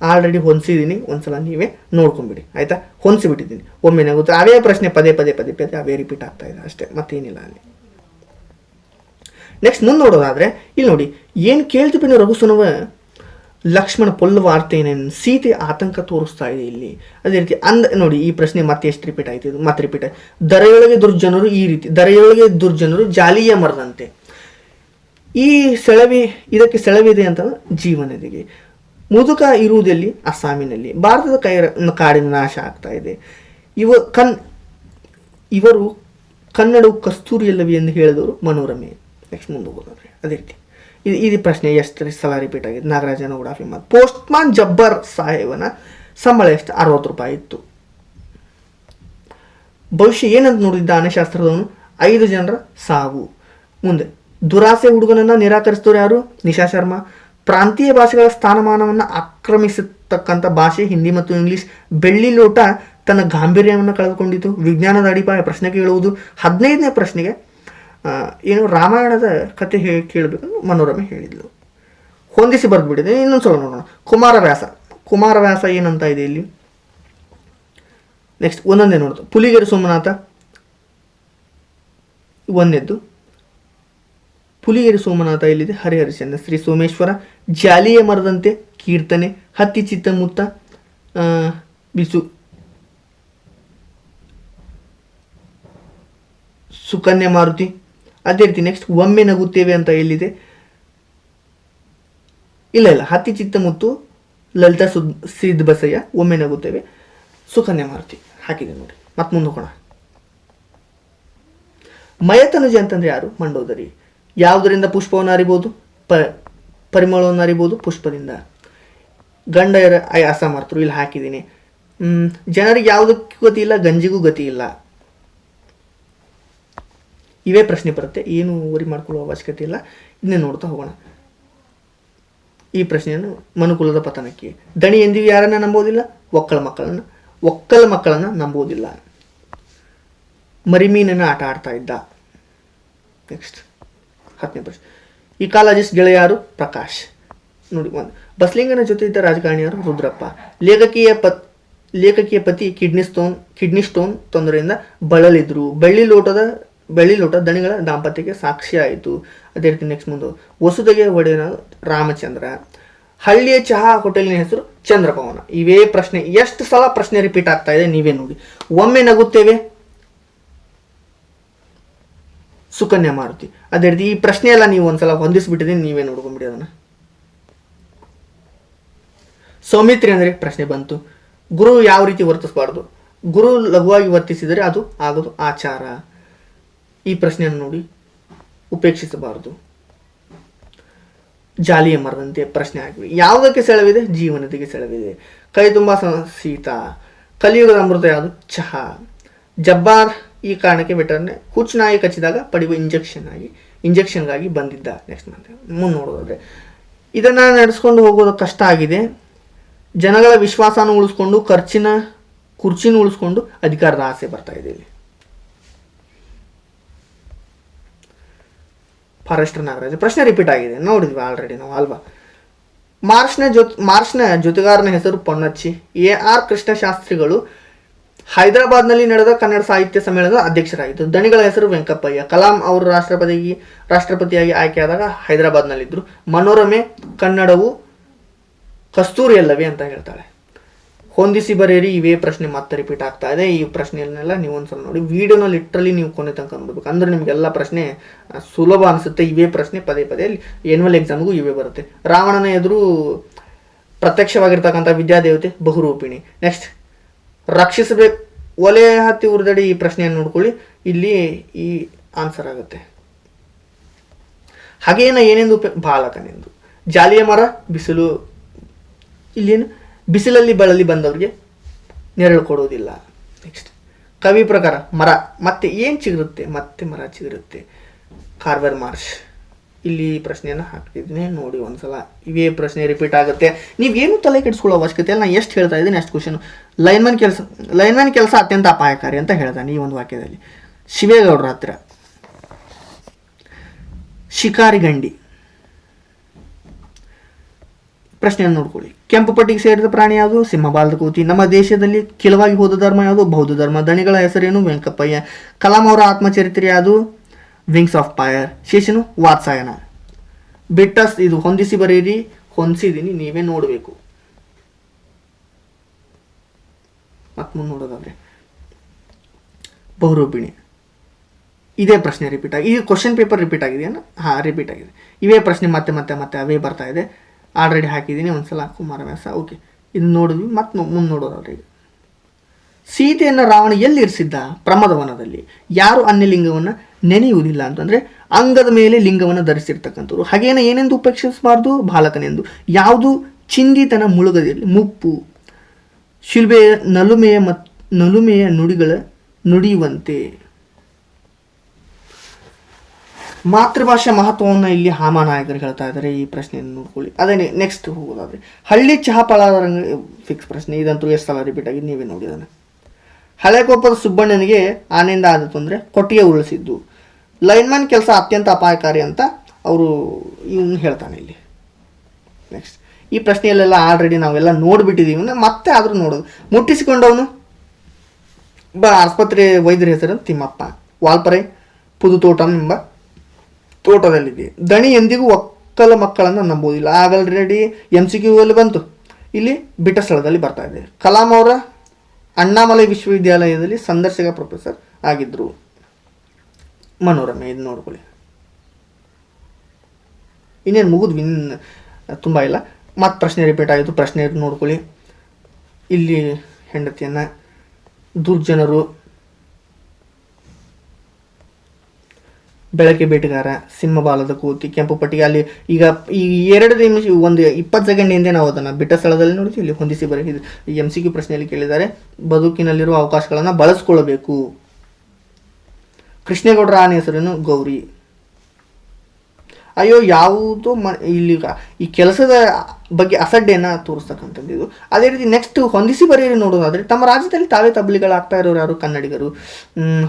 ಆಲ್ರೆಡಿ ಹೊಂದಿಸಿದ್ದೀನಿ ಒಂದ್ಸಲ ನೀವೇ ನೋಡ್ಕೊಂಬಿಡಿ, ಆಯ್ತಾ? ಹೊಂದಿಸಿಬಿಟ್ಟಿದ್ದೀನಿ ಒಮ್ಮೆ ನಗುತ್ತೆ, ಅವೇ ಪ್ರಶ್ನೆ ಪದೇ ಪದೇ ಪದೇ ಪದೇ ಅವೇ ರಿಪೀಟ್ ಆಗ್ತಾ ಇದೆ, ಅಷ್ಟೇ, ಮತ್ತೇನಿಲ್ಲ ಅಲ್ಲಿ. ನೆಕ್ಸ್ಟ್ ಮುಂದೆ ನೋಡೋದಾದ್ರೆ, ಇಲ್ಲಿ ನೋಡಿ, ಏನು ಕೇಳ್ತಿಪಿನ ರಘುಸುನವ? ಲಕ್ಷ್ಮಣ ಪೊಲ್ಲವಾರ್ತೇನೇನು ಸೀತೆ ಆತಂಕ ತೋರಿಸ್ತಾ ಇದೆ ಇಲ್ಲಿ. ಅದೇ ರೀತಿ ಅಂದ ನೋಡಿ, ಈ ಪ್ರಶ್ನೆ ಮತ್ತೆ ಎಷ್ಟು ರಿಪೀಟ್ ಆಯ್ತು ಮತ್ತೆ ರಿಪೀಟ್ ಆಯ್ತು. ದರೆಯೊಳಗೆ ದುರ್ಜನರು ಈ ರೀತಿ, ದರೆಯೊಳಗೆ ದುರ್ಜನರು ಜಾಲಿಯ ಮರದಂತೆ. ಈ ಸೆಳವಿ, ಇದಕ್ಕೆ ಸೆಳವಿದೆ ಅಂತ ಜೀವನದಿಗೆ. ಮುದುಕ ಇರುವುದಲ್ಲಿ? ಅಸ್ಸಾಮಿನಲ್ಲಿ. ಭಾರತದ ಕೈ, ಕಾಡಿನ ನಾಶ ಆಗ್ತಾ ಇದೆ. ಇವ ಕನ್, ಇವರು ಕನ್ನಡವು ಕಸ್ತೂರಿಯಲ್ಲವಿ ಎಂದು ಹೇಳಿದವರು ಮನೋರಮೆ. ನೆಕ್ಸ್ಟ್ ಮುಂದೆ ಹೋಗೋದ್ರೆ ಅದೇ ರೀತಿ. ಇದು ಇದು ಪ್ರಶ್ನೆ ಎಷ್ಟು ಸಲ ರಿಪೀಟ್ ಆಗಿದೆ? ನಾಗರಾಜನ ಕೂಡ ಫೇಮಸ್ ಪೋಸ್ಟ್ಮಾನ್ ಜಬ್ಬರ್ ಸಾಹೇಬನ ಸಂಬಳ ಎಷ್ಟು? ಅರವತ್ತು ರೂಪಾಯಿ ಇತ್ತು. ಭವಿಷ್ಯ ಏನಂತ ನೋಡಿದ್ದ ಶಾಸ್ತ್ರದವನು ಐದು ಜನರ ಸಾವು. ಮುಂದೆ, ದುರಾಸೆ ಹುಡುಗನನ್ನ ನಿರಾಕರಿಸಿದವರು ಯಾರು? ನಿಶಾ ಶರ್ಮಾ. ಪ್ರಾಂತೀಯ ಭಾಷೆಗಳ ಸ್ಥಾನಮಾನವನ್ನು ಆಕ್ರಮಿಸತಕ್ಕಂಥ ಭಾಷೆ ಹಿಂದಿ ಮತ್ತು ಇಂಗ್ಲಿಷ್. ಬೆಳ್ಳಿ ಲೋಟ ತನ್ನ ಗಾಂಭೀರ್ಯವನ್ನು ಕಳೆದುಕೊಂಡಿತು. ವಿಜ್ಞಾನದ ಅಡಿಪಾಯ ಪ್ರಶ್ನೆ ಕೇಳುವುದು ಹದಿನೈದನೇ ಪ್ರಶ್ನೆಗೆ ಏನು ರಾಮಾಯಣದ ಕತೆ ಹೇಳಿ ಕೇಳಬೇಕು ಮನೋರಮೆ ಹೇಳಿದ್ಲು. ಹೊಂದಿಸಿ ಬರೆದ್ಬಿಟ್ಟಿದೆ. ಇನ್ನೊಂದು ಸಲ ನೋಡೋಣ. ಕುಮಾರವ್ಯಾಸ. ಕುಮಾರವ್ಯಾಸ ಏನಂತ ಇದೆ ಇಲ್ಲಿ? ನೆಕ್ಸ್ಟ್ ಒಂದೊಂದೇ ನೋಡ್ತು ಪುಲಿಗೆರೆ ಸೋಮನಾಥ. ಒಂದೆದ್ದು. ಪುಲಿಗೆರೆ ಸೋಮನಾಥ ಇಲ್ಲಿದೆ ಹರಿಹರಿಚಂದ್ರ, ಶ್ರೀ ಸೋಮೇಶ್ವರ. ಜಾಲಿಯ ಮರದಂತೆ ಕೀರ್ತನೆ. ಹತ್ತಿ ಚಿತ್ತಮುತ್ತ ಬಿಸು. ಸುಕನ್ಯಾ ಮಾರುತಿ. ಅದೇ ರೀತಿ ನೆಕ್ಸ್ಟ್ ಒಮ್ಮೆ ನಗುತ್ತೇವೆ ಅಂತ ಎಲ್ಲಿದೆ ಇಲ್ಲ ಇಲ್ಲ, ಹತ್ತಿ ಚಿತ್ತಮುತ್ತು ಲಲಿತಾ ಸುದ್ ಸಿದ್ಧ ಬಸಯ್ಯ, ಒಮ್ಮೆ ನಗುತ್ತೇವೆ. ಸುಕನ್ಯಾ ಮಾರುತಿ, ಹಾಕಿದೆ ನೋಡಿ. ಮತ್ತೆ ಮುಂದೆ ಹೋಗೋಣ. ಮಯತನುಜ ಅಂತಂದ್ರೆ ಯಾರು? ಮಂಡೋದರಿ. ಯಾವುದರಿಂದ ಪುಷ್ಪವನ್ನು ಅರಿಬೋದು ಪ, ಪರಿಮಳವನ್ನು ಅರಿಬೋದು ಪುಷ್ಪದಿಂದ. ಗಂಡರ, ಐ, ಅಸಮರ್ಥರು, ಇಲ್ಲಿ ಹಾಕಿದ್ದೀನಿ. ಜನರಿಗೆ ಯಾವುದಕ್ಕೂ ಗತಿ ಇಲ್ಲ, ಗಂಜಿಗೂ ಗತಿ ಇಲ್ಲ. ಇವೇ ಪ್ರಶ್ನೆ ಬರುತ್ತೆ, ಏನು ಊರಿ ಮಾಡ್ಕೊಳ್ಳೋ ಅವಶ್ಯಕತೆ ಇಲ್ಲ. ಇದನ್ನೇ ನೋಡ್ತಾ ಹೋಗೋಣ. ಈ ಪ್ರಶ್ನೆಯನ್ನು ಮನುಕುಲದ ಪತನಕ್ಕೆ. ದಣಿ ಎಂದಿವಿ ಯಾರನ್ನ ನಂಬೋದಿಲ್ಲ? ಒಕ್ಕಲ ಮಕ್ಕಳನ್ನು. ಒಕ್ಕಲ ಮಕ್ಕಳನ್ನು ನಂಬೋದಿಲ್ಲ. ಮರಿಮೀನನ್ನು ಆಟ ಆಡ್ತಾ ಇದ್ದ. ನೆಕ್ಸ್ಟ್ ಹತ್ತನೇ ಪ್ರಶ್ನೆ. ಇಕಾಲಜಿಸ್ಟ್ ಕಾಲೇಜಸ್ ಗೆಳೆಯಾರು ಪ್ರಕಾಶ್. ನೋಡಿ, ಒಂದು. ಬಸ್ಲಿಂಗನ ಜೊತೆ ಇದ್ದ ರಾಜಕಾರಣಿಯರು ರುದ್ರಪ್ಪ. ಲೇಖಕಿಯ ಪತ್, ಲೇಖಕಿಯ ಪತಿ ಕಿಡ್ನಿ ಸ್ಟೋನ್ ಕಿಡ್ನಿ ಸ್ಟೋನ್ ತೊಂದರೆಯಿಂದ ಬಳಲಿದ್ರು. ಬೆಳ್ಳಿ ಲೋಟದ ಬೆಳ್ಳಿ ಲೋಟ ದಣಿಗಳ ದಾಂಪತ್ಯಕ್ಕೆ ಸಾಕ್ಷಿ ಆಯಿತು. ಅದೇ ರೀತಿ ನೆಕ್ಸ್ಟ್ ಮುಂದೆ. ವಸುದೆಗೆ ಒಡೆಯನ ರಾಮಚಂದ್ರ. ಹಳ್ಳಿಯ ಚಹಾ ಹೋಟೆಲಿನ ಹೆಸರು ಚಂದ್ರಭವನ. ಇವೇ ಪ್ರಶ್ನೆ. ಎಷ್ಟು ಸಲ ಪ್ರಶ್ನೆ ರಿಪೀಟ್ ಆಗ್ತಾ ಇದೆ ನೀವೇ ನೋಡಿ. ಒಮ್ಮೆ ನಗುತ್ತೇವೆ? ಸುಕನ್ಯಾ ಮಾರುತಿ. ಅದೇ ರೀತಿ ಈ ಪ್ರಶ್ನೆ ಎಲ್ಲ ನೀವು ಒಂದ್ಸಲ ಹೊಂದಿಸ್ಬಿಟ್ಟಿದ್ದೀನಿ, ನೀವೇ ನೋಡ್ಕೊಂಬಿಡಿ ಅದನ್ನ. ಸೌಮಿತ್ರಿ ಅಂದರೆ ಪ್ರಶ್ನೆ ಬಂತು. ಗುರು ಯಾವ ರೀತಿ ವರ್ತಿಸಬಾರ್ದು ಗುರು ಲಘುವಾಗಿ ವರ್ತಿಸಿದರೆ ಅದು ಆಗೋದು ಆಚಾರ. ಈ ಪ್ರಶ್ನೆಯನ್ನು ನೋಡಿ ಉಪೇಕ್ಷಿಸಬಾರದು. ಜಾಲಿಯ ಮರದಂತೆ ಪ್ರಶ್ನೆ ಆಗಿವೆ. ಯಾವುದಕ್ಕೆ ಸೆಳವಿದೆ? ಜೀವನದಿಗೆ ಸೆಳವಿದೆ. ಕೈ ತುಂಬ ಶೀತ. ಕಲಿಯುಗದ ಅಮೃತ ಯಾವುದು? ಚಹಾ. ಜಬ್ಬಾರ್ ಈ ಕಾರಣಕ್ಕೆ ವೆಟರ್ನೆ ಹುಚ್ಚನಾಗಿ ಕಚ್ಚಿದಾಗ ಪಡೆಯುವ ಇಂಜೆಕ್ಷನ್ ಆಗಿ ಇಂಜೆಕ್ಷನ್ಗಾಗಿ ಬಂದಿದ್ದ. ನೆಕ್ಸ್ಟ್ ಮಂತ್ ಮುಂದೆ ನೋಡೋದಾದ್ರೆ. ಇದನ್ನು ನಡೆಸ್ಕೊಂಡು ಹೋಗೋದು ಕಷ್ಟ ಆಗಿದೆ. ಜನಗಳ ವಿಶ್ವಾಸನ ಉಳಿಸ್ಕೊಂಡು, ಖರ್ಚಿನ, ಕುರ್ಚಿನ ಉಳಿಸ್ಕೊಂಡು ಅಧಿಕಾರದ ಆಸೆ ಬರ್ತಾ ಇದೆ ಇಲ್ಲಿ. ಫಾರೆಸ್ಟರ್ ನಾಗರಾಜ್. ಪ್ರಶ್ನೆ ರಿಪೀಟ್ ಆಗಿದೆ. ನೋಡಿದ್ವಿ ಆಲ್ರೆಡಿ ನಾವು, ಅಲ್ವಾ? ಮಾರ್ಷ್ನ ಜೊತ್ ಮಾರ್ಷ್ನ ಜೊತೆಗಾರನ ಹೆಸರು ಪೊನ್ನಚ್ಚಿ. ಎ ಆರ್ ಕೃಷ್ಣಶಾಸ್ತ್ರಿಗಳು ಹೈದರಾಬಾದ್ನಲ್ಲಿ ನಡೆದ ಕನ್ನಡ ಸಾಹಿತ್ಯ ಸಮ್ಮೇಳನದ ಅಧ್ಯಕ್ಷರಾಗಿದ್ದರು. ದಣಿಗಳ ಹೆಸರು ವೆಂಕಪ್ಪಯ್ಯ. ಕಲಾಂ ಅವರು ರಾಷ್ಟ್ರಪತಿ ರಾಷ್ಟ್ರಪತಿಯಾಗಿ ಆಯ್ಕೆಯಾದಾಗ ಹೈದರಾಬಾದ್ನಲ್ಲಿದ್ದರು. ಮನೋರಮೆ ಕನ್ನಡವು ಕಸ್ತೂರಿ ಅಲ್ಲವೇ ಅಂತ ಹೇಳ್ತಾಳೆ. ಹೊಂದಿಸಿ ಬರೆಯಿರಿ, ಇವೇ ಪ್ರಶ್ನೆ ಮತ್ತೆ ರಿಪೀಟ್ ಆಗ್ತಾ ಇದೆ. ಈ ಪ್ರಶ್ನೆಯನ್ನೆಲ್ಲ ನೀವು ಒಂದ್ಸಲ ನೋಡಿ. ವಿಡಿಯೋನ ಲಿಟ್ರಲಿ ನೀವು ಕೊನೆ ತನಕ ನೋಡ್ಬೇಕು. ಅಂದ್ರೆ ನಿಮಗೆಲ್ಲ ಪ್ರಶ್ನೆ ಸುಲಭ ಅನಿಸುತ್ತೆ. ಇವೇ ಪ್ರಶ್ನೆ ಪದೇ ಪದೇ ಎನ್ಯುವಲ್ ಎಕ್ಸಾಮ್ಗೂ ಇವೇ ಬರುತ್ತೆ. ರಾವಣನ ಎದುರು ಪ್ರತ್ಯಕ್ಷವಾಗಿರ್ತಕ್ಕಂಥ ವಿದ್ಯಾದೇವತೆ ಬಹುರೂಪಿಣಿ. ನೆಕ್ಸ್ಟ್ ರಕ್ಷಿಸಬೇಕು ಒಲೆ ಹತ್ತಿ ಉರಿದಡಿ ಈ ಪ್ರಶ್ನೆಯನ್ನು ನೋಡ್ಕೊಳ್ಳಿ. ಇಲ್ಲಿ ಈ ಆನ್ಸರ್ ಆಗುತ್ತೆ. ಹಾಗೇನ ಏನೆಂದು ಬಾಲಕನೆಂದು. ಜಾಲಿಯ ಮರ, ಬಿಸಿಲು, ಇಲ್ಲೇನು? ಬಿಸಿಲಲ್ಲಿ ಬಳಲಿ ಬಂದವರಿಗೆ ನೆರಳು ಕೊಡುವುದಿಲ್ಲ. ನೆಕ್ಸ್ಟ್ ಕವಿ ಪ್ರಕಾರ, ಮರ. ಮತ್ತೆ ಏನು ಚಿಗುರುತ್ತೆ? ಮತ್ತೆ ಮರ ಚಿಗುರುತ್ತೆ. ಕಾರ್ಬರ್ ಮಾರ್ಷ್ ಇಲ್ಲಿ ಪ್ರಶ್ನೆಯನ್ನು ಹಾಕ್ತಿದ್ದೀನಿ ನೋಡಿ ಒಂದ್ಸಲ. ಇವೇ ಪ್ರಶ್ನೆ ರಿಪೀಟ್ ಆಗುತ್ತೆ. ನೀವೇನು ತಲೆ ಕೆಡಿಸ್ಕೊಳ್ಳೋ ಅವಶ್ಯಕತೆ ಇಲ್ಲ. ನಾನು ಎಷ್ಟು ಹೇಳ್ತಾ ಇದ್ದೀನಿ, ಅಷ್ಟು ಕ್ವಶನ್ ಲೈನ್ಮನ್ ಕೆಲಸ ಲೈನ್ಮನ್ ಕೆಲಸ ಅತ್ಯಂತ ಅಪಾಯಕಾರಿ ಅಂತ ಹೇಳ್ತಾನೆ ಈ ಒಂದು ವಾಕ್ಯದಲ್ಲಿ. ಶಿವೇಗೌಡರ ಹತ್ರ. ಶಿಕಾರಿ ಗಂಡಿ ಪ್ರಶ್ನೆಯನ್ನು ನೋಡ್ಕೊಳ್ಳಿ. ಕೆಂಪು ಪಟ್ಟಿಗೆ ಸೇರಿದ ಪ್ರಾಣಿ ಯಾವುದು? ಸಿಂಹಬಾಲದ ಕೂತಿ. ನಮ್ಮ ದೇಶದಲ್ಲಿ ಕೆಲವಾಗಿ ಹೋದ ಧರ್ಮ ಯಾವುದು? ಬೌದ್ಧ ಧರ್ಮ. ದಣಿಗಳ ಹೆಸರೇನು? ವೆಂಕಪ್ಪಯ್ಯ. ಕಲಾಂ ಅವರ ಆತ್ಮಚರಿತ್ರೆ ಯಾವುದು? Wings of fire. ಶೇಷನು ವಾತ್ಸಾಯನ. ಬಿಟ್ಟಸ್ ಇದು ಹೊಂದಿಸಿ ಬರೆಯಿರಿ. ಹೊಂದಿಸಿದ್ದೀನಿ. ನೀವೇ ನೋಡಬೇಕು. ಮತ್ತೆ ಮುಂದೆ ನೋಡೋದಾದ್ರೆ. ಬಹುರೂಪಿಣಿ. ಇದೇ ಪ್ರಶ್ನೆ ರಿಪೀಟ್ ಆಗಿ ಈ ಕ್ವಶನ್ ಪೇಪರ್ ರಿಪೀಟ್ ಆಗಿದೆಯಾ? ಹಾಂ ರಿಪೀಟ್ ಆಗಿದೆ. ಇವೇ ಪ್ರಶ್ನೆ ಮತ್ತೆ ಮತ್ತೆ ಮತ್ತೆ ಅವೇ ಬರ್ತಾ ಇದೆ. ಆಲ್ರೆಡಿ ಹಾಕಿದ್ದೀನಿ, ಒಂದ್ಸಲ ಕುಮಾರವ್ಯಾಸ ಓಕೆ ಇದು ನೋಡಿದ್ವಿ ಮತ್ತೆ ಮುಂದೆ ಈಗ ಸೀತೆಯನ್ನು ರಾವಣ ಎಲ್ಲಿ ಇರಿಸಿದ್ದ? ಪ್ರಮದವನದಲ್ಲಿ. ಯಾರು ಅನ್ಯಲಿಂಗವನ್ನು ನೆನೆಯುವುದಿಲ್ಲ ಅಂತಂದರೆ ಅಂಗದ ಮೇಲೆ ಲಿಂಗವನ್ನು ಧರಿಸಿರ್ತಕ್ಕಂಥವ್ರು. ಹಾಗೇನ ಏನೆಂದು ಉಪೇಕ್ಷಿಸಬಾರ್ದು? ಬಾಲಕನೆಂದು. ಯಾವುದು? ಚಿಂದಿತನ ಮುಳುಗದಿರಲಿ ಮುಪ್ಪು. ಶಿಲ್ಬೆಯ ನಲುಮೆಯ ಮತ್ ನಲುಮೆಯ ನುಡಿಗಳ ನುಡಿಯುವಂತೆ. ಮಾತೃಭಾಷೆ ಮಹತ್ವವನ್ನು ಇಲ್ಲಿ ಹಾಮಾನಾಯಕರು ಹೇಳ್ತಾ ಇದ್ದಾರೆ. ಈ ಪ್ರಶ್ನೆಯನ್ನು ನೋಡ್ಕೊಳ್ಳಿ. ಅದೇ ನೆಕ್ಸ್ಟ್ ಹೋಗೋದಾದ್ರೆ, ಹಳ್ಳಿ ಚಹಾ ಫಿಕ್ಸ್ ಪ್ರಶ್ನೆ. ಇದಂತೂ ಎಷ್ಟು ಸಲ ರಿಪೀಟ್ ಆಗಿ ನೀವೇ ನೋಡಿದಾನೆ ಹಳೆಕೊಪ್ಪದ ಸುಬ್ಬಣ್ಣನಿಗೆ ಆನೆಯಿಂದ ಆದ ತೊಂದರೆ, ಕೊಟ್ಟಿಗೆ ಉರುಳಿಸಿದ್ದು. ಲೈನ್ಮ್ಯಾನ್ ಕೆಲಸ ಅತ್ಯಂತ ಅಪಾಯಕಾರಿ ಅಂತ ಅವರು ಇವನು ಹೇಳ್ತಾನೆ ಇಲ್ಲಿ. ನೆಕ್ಸ್ಟ್ ಈ ಪ್ರಶ್ನೆಯಲ್ಲೆಲ್ಲ ಆಲ್ರೆಡಿ ನಾವೆಲ್ಲ ನೋಡಿಬಿಟ್ಟಿದ್ದೀವಿ ಮತ್ತೆ ಆದರೂ ನೋಡೋದು. ಮುಟ್ಟಿಸಿಕೊಂಡವನು? ಬ, ಆಸ್ಪತ್ರೆ ವೈದ್ಯರ ಹೆಸರು, ತಿಮ್ಮಪ್ಪ. ವಾಲ್ಪರೆ, ಪುದುತೋಟ ಎಂಬ ತೋಟದಲ್ಲಿದೆ. ದಣಿ ಎಂದಿಗೂ ಒಕ್ಕಲ ಮಕ್ಕಳನ್ನು ನಂಬುವುದಿಲ್ಲ. ಆಲ್ರೆಡಿ ಎಂ ಸಿ ಕ್ಯೂ ಅಲ್ಲಿ ಬಂತು. ಇಲ್ಲಿ ಬಿಟ್ಟ ಸ್ಥಳದಲ್ಲಿ ಬರ್ತಾ ಇದೆ. ಕಲಾಂ ಅವರ ಅಣ್ಣಾಮಲೈ ವಿಶ್ವವಿದ್ಯಾಲಯದಲ್ಲಿ ಸಂದರ್ಶಕ ಪ್ರೊಫೆಸರ್ ಆಗಿದ್ದರು ಮನೋರಮೆ, ಇದು ನೋಡ್ಕೊಳ್ಳಿ. ಇನ್ನೇನು ಮುಗಿದ್ವಿ, ಇನ್ನು ತುಂಬ ಇಲ್ಲ. ಮತ್ತು ಪ್ರಶ್ನೆ ರಿಪೀಟ್ ಆಯಿತು ಪ್ರಶ್ನೆ ನೋಡ್ಕೊಳ್ಳಿ. ಇಲ್ಲಿ ಹೆಂಡತಿಯನ್ನು ದುರ್ಜನರು ಬೆಳಕೆ ಬೇಟೆಗಾರ ಸಿಂಹಬಾಲದ ಕೂತಿ ಕೆಂಪು ಪಟ್ಟಿಗೆ. ಅಲ್ಲಿ ಈಗ ಈ ಎರಡು ನಿಮಿಷ ಒಂದು ಇಪ್ಪತ್ತು ಸೆಕೆಂಡ್ ಹಿಂದೆ ನಾವು ಅದನ್ನು ಬಿಟ್ಟ ಸ್ಥಳದಲ್ಲಿ ನೋಡ್ತೀವಿ. ಇಲ್ಲಿ ಹೊಂದಿಸಿ ಬರೀ ಎಂ ಸಿ ಕ್ಯೂ ಪ್ರಶ್ನೆಯಲ್ಲಿ ಕೇಳಿದ್ದಾರೆ. ಬದುಕಿನಲ್ಲಿರುವ ಅವಕಾಶಗಳನ್ನು ಬಳಸ್ಕೊಳ್ಬೇಕು. ಕೃಷ್ಣೇಗೌಡರ ಆನೆ ಹೆಸರೇನು? ಗೌರಿ. ಅಯ್ಯೋ, ಯಾವುದು ಮ, ಇಲ್ಲಿ ಈ ಕೆಲಸದ ಬಗ್ಗೆ ಅಸಡ್ಡೆಯನ್ನು ತೋರಿಸ್ತಕ್ಕಂಥದ್ದು ಇದು. ಅದೇ ರೀತಿ ನೆಕ್ಸ್ಟ್ ಹೊಂದಿಸಿ ಬರೆಯಿರಿ ನೋಡೋದಾದರೆ, ತಮ್ಮ ರಾಜ್ಯದಲ್ಲಿ ತಾವೇ ತಬ್ಲಿಗಳಾಗ್ತಾ ಇರೋರು ಯಾರು? ಕನ್ನಡಿಗರು.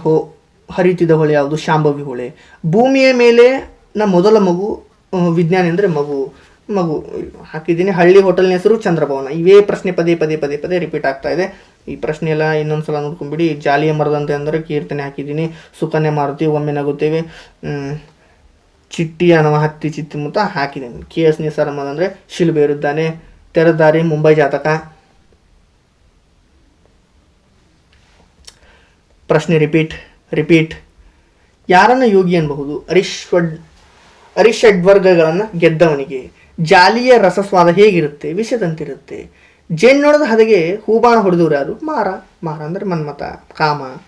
ಹೋ ಹರಿತಿದ ಹೊಳೆ ಯಾವುದು? ಶಾಂಭವಿ ಹೊಳೆ. ಭೂಮಿಯ ಮೇಲೆ ನ ಮೊದಲ ಮಗು ವಿಜ್ಞಾನಿ ಅಂದರೆ ಮಗು. ಮಗು. ಹಾಕಿದ್ದೀನಿ. ಹಳ್ಳಿ ಹೋಟೆಲ್ನ ಹೆಸರು ಚಂದ್ರಭವನ. ಇವೇ ಪ್ರಶ್ನೆ ಪದೇ ಪದೇ ಪದೇ ಪದೇ ರಿಪೀಟ್ ಆಗ್ತಾ ಇದೆ. ಈ ಪ್ರಶ್ನೆ ಎಲ್ಲ ಇನ್ನೊಂದ್ಸಲ ನೋಡ್ಕೊಂಬಿಡಿ. ಜಾಲಿಯ ಮರದಂತೆ ಅಂದರೆ ಕೀರ್ತನೆ ಹಾಕಿದ್ದೀನಿ. ಸುಕನ್ಯಾ ಮಾರುತಿ, ಒಮ್ಮೆ ನಗುತ್ತೇವೆ. ಚಿಟ್ಟಿ ಅನ್ನೋ ಹತ್ತಿ ಚಿತ್ತಿ ಮುತ್ತ ಹಾಕಿದ್ದೀನಿ. ಕೆ ಎಸ್ ನಿಸಾರಮ್ಮದ ಅಂದರೆ ಶಿಲ್ಬೆ ಇರುತ್ತಾನೆ. ತೆರದಾರಿ, ಮುಂಬೈ ಜಾತಕ. ಪ್ರಶ್ನೆ ರಿಪೀಟ್ ರಿಪೀಟ್ ಯಾರನ್ನ ಯೋಗಿ ಅನ್ಬಹುದು ಅರಿಶ್ವಡ್ ಅರಿಷಡ್ವರ್ಗಗಳನ್ನು ಗೆದ್ದವನಿಗೆ. ಜಾಲಿಯ ರಸಸ್ವಾದ ಹೇಗಿರುತ್ತೆ? ವಿಷದಂತಿರುತ್ತೆ. ಜೇನ್ನೊಣದ ಹದಗೆ ಹೂಬಾಣ ಹೊಡೆದವ್ರು ಯಾರು? ಮಾರ. ಮಾರ ಅಂದರೆ ಮನ್ಮತ ಕಾಮ.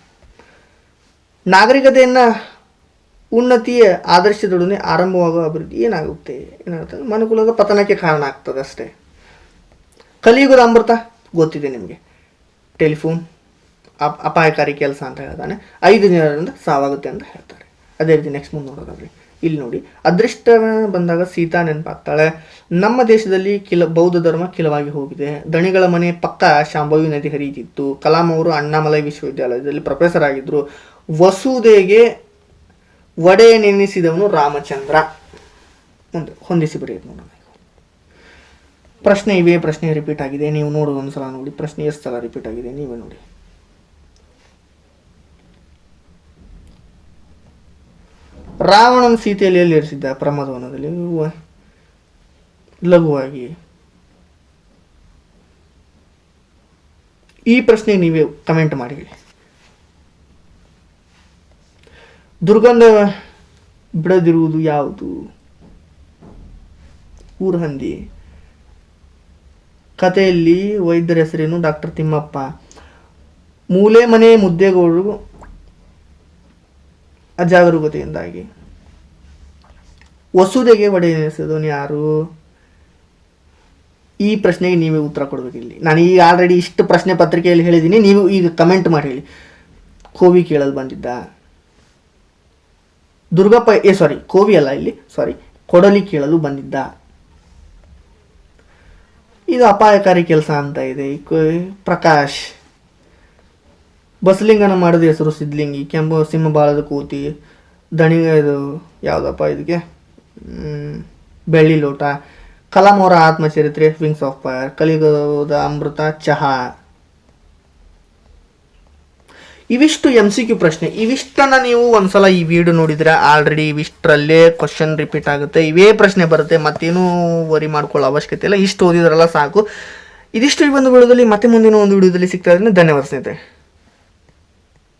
ನಾಗರಿಕತೆಯನ್ನು ಉನ್ನತಿಯ ಆದರ್ಶದೊಡನೆ ಆರಂಭವಾಗುವ ಅಭಿವೃದ್ಧಿ ಏನಾಗುತ್ತೆ? ಏನಾಗುತ್ತೆ ಮನುಕುಲದ ಪತನಕ್ಕೆ ಕಾರಣ ಆಗ್ತದೆ ಅಷ್ಟೇ ಕಲಿಯುಗದ ಅಮೃತ ಗೊತ್ತಿದೆ ನಿಮಗೆ. ಟೆಲಿಫೋನ್ ಅಪ್ ಅಪಾಯಕಾರಿ ಕೆಲಸ ಅಂತ ಹೇಳ್ತಾನೆ. ಐದು ಜನರಿಂದ ಸಾವಾಗುತ್ತೆ ಅಂತ ಹೇಳ್ತಾರೆ. ಅದೇ ರೀತಿ ನೆಕ್ಸ್ಟ್ ಮುಂದೆ ನೋಡೋದಾದ್ರೆ ಇಲ್ಲಿ ನೋಡಿ. ಅದೃಷ್ಟ ಬಂದಾಗ ಸೀತಾ ನೆನಪಾಗ್ತಾಳೆ. ನಮ್ಮ ದೇಶದಲ್ಲಿ ಕಿಲ ಬೌದ್ಧ ಧರ್ಮ ಕಿಲವಾಗಿ ಹೋಗಿದೆ. ದಣಿಗಳ ಮನೆ ಪಕ್ಕ ಶಾಂಭವಿ ನದಿ ಹರಿಯುತ್ತಿತ್ತು. ಕಲಾಂ ಅವರು ಅಣ್ಣಾಮಲೈ ವಿಶ್ವವಿದ್ಯಾಲಯದಲ್ಲಿ ಪ್ರೊಫೆಸರ್ ಆಗಿದ್ದರು ವಸುದೆಗೆ ಒಡೆ ನೆನೆಸಿದವನು ರಾಮಚಂದ್ರ. ಒಂದು ಹೊಂದಿಸಿ ಬರೆಯೋದು ನೋಡೋಣ ಪ್ರಶ್ನೆ ಇವೆ, ಪ್ರಶ್ನೆ ರಿಪೀಟ್ ಆಗಿದೆ. ನೀವು ನೋಡೋದು ಒಂದ್ಸಲ ನೋಡಿ. ಪ್ರಶ್ನೆ ಎಷ್ಟು ಸಲ ರಿಪೀಟ್ ಆಗಿದೆ. ನೀವೇ ನೋಡಿ. ರಾವಣನ ಸೀತೆಯಲ್ಲಿ ಎಲ್ಲಿ ಇರಿಸಿದ್ದ ಪ್ರಮದವನದಲ್ಲಿ? ಲಘುವಾಗಿ. ಈ ಪ್ರಶ್ನೆಗೆ ನೀವೇ ಕಮೆಂಟ್ ಮಾಡಿ ದುರ್ಗಂಧ ಬಿಡದಿರುವುದು ಯಾವುದು? ಊರಹಂದಿ. ಕಥೆಯಲ್ಲಿ ವೈದ್ಯರ ಹೆಸರೇನು? ಡಾಕ್ಟರ್ ತಿಮ್ಮಪ್ಪ. ಮೂಲೆ ಮನೆ ಮುದ್ದೆಗೋಡು ಅಜಾಗರೂಕತೆಯಿಂದಾಗಿ. ವಸೂದೆಗೆ ಒಡೆ ನೆನೆಸಿದವನು ಯಾರು? ಈ ಪ್ರಶ್ನೆಗೆ ನೀವೇ ಉತ್ತರ ಕೊಡಬೇಕು ಇಲ್ಲಿ. ನಾನು ಈಗ ಆಲ್ರೆಡಿ ಇಷ್ಟು ಪ್ರಶ್ನೆ ಪತ್ರಿಕೆಯಲ್ಲಿ ಹೇಳಿದ್ದೀನಿ, ನೀವು ಈಗ ಕಮೆಂಟ್ ಮಾಡಿ ಹೇಳಿ. ಕೋವಿ ಕೇಳಲು ಬಂದಿದ್ದ. ದುರ್ಗಪ್ಪ, ಏ ಸಾರಿ ಕೋವಿ ಅಲ್ಲ ಇಲ್ಲಿ ಸಾರಿ ಕೊಡಲಿ ಕೇಳಲು ಬಂದಿದ್ದ. ಇದು ಅಪಾಯಕಾರಿ ಕೆಲಸ ಅಂತ ಇದೆ. ಪ್ರಕಾಶ್. ಬಸಲಿಂಗನ ಮಾಡಿದ ಹೆಸರು ಸಿದ್ಲಿಂಗಿ ಕೆಂಪು ಸಿಂಹ ಬಾಳದ ಕೂತಿ. ದಣಿ ಇದು ಯಾವುದಪ್ಪ ಇದಕ್ಕೆ ಬೆಳ್ಳಿ ಲೋಟ. ಕಲಾಮೋರ ಆತ್ಮಚರಿತ್ರೆ ವಿಂಗ್ಸ್ ಆಫ್ ಫೈರ್ ಕಲಿಗದ ಅಮೃತ, ಚಹಾ. ಇವಿಷ್ಟು ಎಂ ಸಿ ಕ್ಯೂ ಪ್ರಶ್ನೆ. ಇವಿಷ್ಟನ್ನ ನೀವು ಒಂದ್ಸಲ ಈ ವಿಡಿಯೋ ನೋಡಿದ್ರೆ ಆಲ್ರೆಡಿ ಇವಿಷ್ಟರಲ್ಲೇ ಕ್ವಶನ್ ರಿಪೀಟ್ ಆಗುತ್ತೆ. ಇವೇ ಪ್ರಶ್ನೆ ಬರುತ್ತೆ. ಮತ್ತೇನೂ ವರಿ ಮಾಡ್ಕೊಳ್ಳೋ ಅವಶ್ಯಕತೆ ಇಲ್ಲ. ಇಷ್ಟು ಓದಿದ್ರಲ್ಲ ಸಾಕು. ಇದಿಷ್ಟು ಈ ಒಂದು ವಿಡಿಯೋದಲ್ಲಿ ಮತ್ತೆ ಮುಂದಿನ ಒಂದು ವಿಡಿಯೋದಲ್ಲಿ ಸಿಗ್ತಾ ಇದ್ದೀನಿ ಧನ್ಯವಾದ ಸ್ನೇಹಿತರೆ.